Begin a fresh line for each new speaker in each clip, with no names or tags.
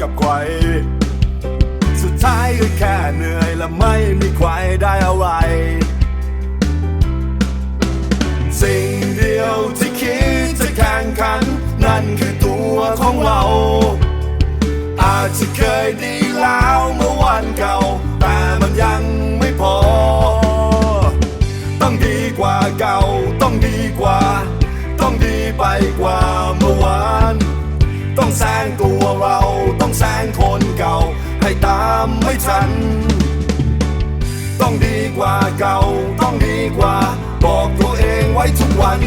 กับใครสุดท้ายก็แค่เหนื่อยและไม่มีใครได้อะไร สิ่งเดียวที่คิดจะแข่งขัน นั่นคือตัวของเรา อาจจะเคยดีแล้วเมื่อวันเก่า แต่มันยังไม่พอ ต้องดีกว่าเก่า ต้องดีกว่า ต้องดีไปกว่าเมื่อวาน ต้องแซงตัวเรา แซงคนเก่า ให้ตามไม่ทัน ต้องดีกว่าเก่า ต้องดีกว่า บอกตัวเองไว้ทุกวัน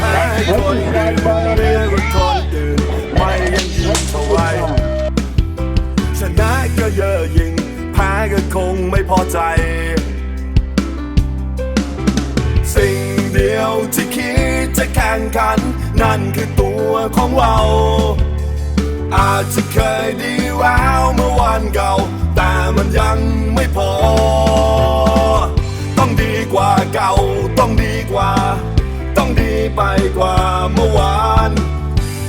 ให้คนอื่นเรียกว่าคนอื่นไม่ยังยิ่งเท่าไหรชนะก็เยอะยิ่งแพ้ก็คงไม่พอใจ งขัน นั่นคือตัวของเรา อาจจะเคยดีแล้วเมื่อวันเก่า แต่มันยังไม่พอ ต้องดีกว่าเก่า ต้องดีกว่า ต้องดีไปกว่าเมื่อวาน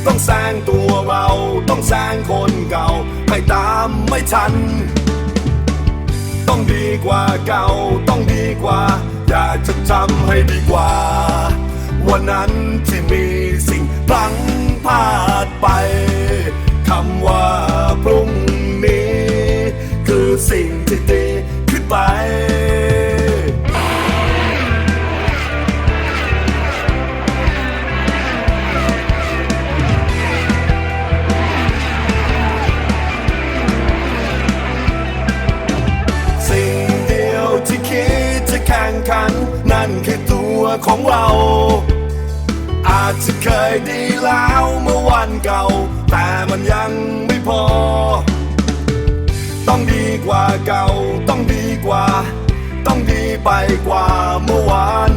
ต้องแซงตัวเรา ต้องแซงคนเก่า ให้ตามไม่ทัน ต้องดีกว่าเก่า ต้องดีกว่า อยากจะทำให้ดีกว่า วันนั้นที่มีสิ่งพลังพลาดไปคำว่าพรุ่งนี้ คือสิ่งที่ดีขึ้นไปสิ่งเดียวที่คิดจะแข่งขันนั่นคือตัวของเรา จจะเคยดีแล้วเมื่อวันเก่า แต่มันยังไม่พอ ต้องดีกว่าเก่า ต้องดีกว่า ต้องดีไปกว่าเมื่อวาน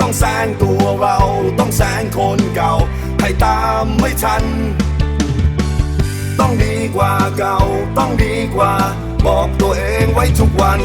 ต้องแซงตัวเราต้องแซงคนเก่า ให้ตามไม่ทัน ต้องดีกว่าเก่า ต้องดีกว่า บอกตัวเองไว้ทุกวัน